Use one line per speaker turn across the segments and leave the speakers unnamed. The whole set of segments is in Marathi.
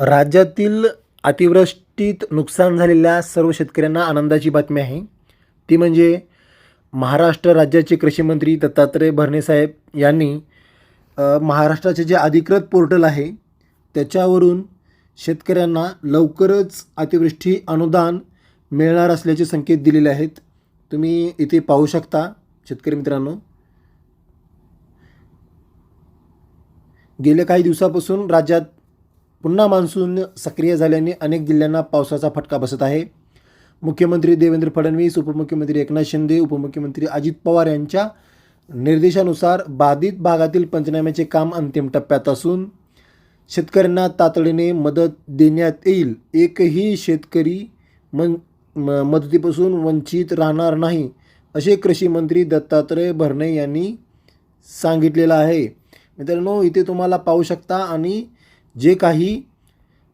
राज्यातील अतिवृष्टीत नुकसान झालेल्या सर्व शेतकऱ्यांना आनंदाची बातमी आहे. ती म्हणजे महाराष्ट्र राज्याचे कृषीमंत्री दत्तात्रय भरणेसाहेब यांनी महाराष्ट्राचे जे अधिकृत पोर्टल आहे त्याच्यावरून शेतकऱ्यांना लवकरच अतिवृष्टी अनुदान मिळणार असल्याचे संकेत दिलेले आहेत. तुम्ही इथे पाहू शकता शेतकरी मित्रांनो. गेल्या काही दिवसापासून राज्यात पुन्हा मान्सून सक्रिय झाल्याने अनेक जिल्ह्यांना पावसाचा फटका बसत आहे. मुख्यमंत्री देवेंद्र फडणवीस उपमुख्यमंत्री एकनाथ शिंदे उपमुख्यमंत्री अजित पवार यांच्या निर्देशानुसार बाधित भागातील पंचनाम्याचे काम अंतिम टप्प्यात असून शेतकऱ्यांना तातडीने मदत देण्यात येईल. एकही शेतकरी मन म- मदतीपासून वंचित राहणार नाही असे कृषी मंत्री दत्तात्रय भरणे यांनी सांगितलेलं आहे. मित्रांनो इथे तुम्हाला पाहू शकता आणि जे काही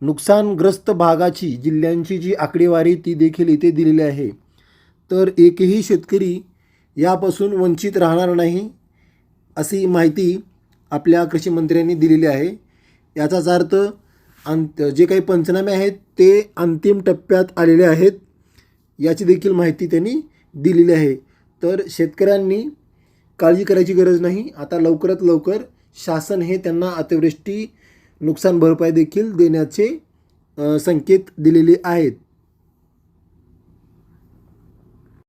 नुकसानग्रस्त भागाची जिल्ह्यांची जी आकडेवारी ती देखील इथे दिलेली आहे तर एकही शेतकरी यापासून वंचित राहणार नाही अशी माहिती आपल्या कृषीमंत्र्यांनी दिलेली आहे. याचाच अर्थ अंत जे काही पंचनामे आहेत ते अंतिम टप्प्यात आलेले आहेत याची देखील माहिती त्यांनी दिलेली आहे. तर शेतकऱ्यांनी काळजी करायची गरज नाही. आता लवकरात लवकर शासन हे त्यांना अतिवृष्टी नुकसान भरपाई देखील देण्याचे संकेत दिलेले आहेत.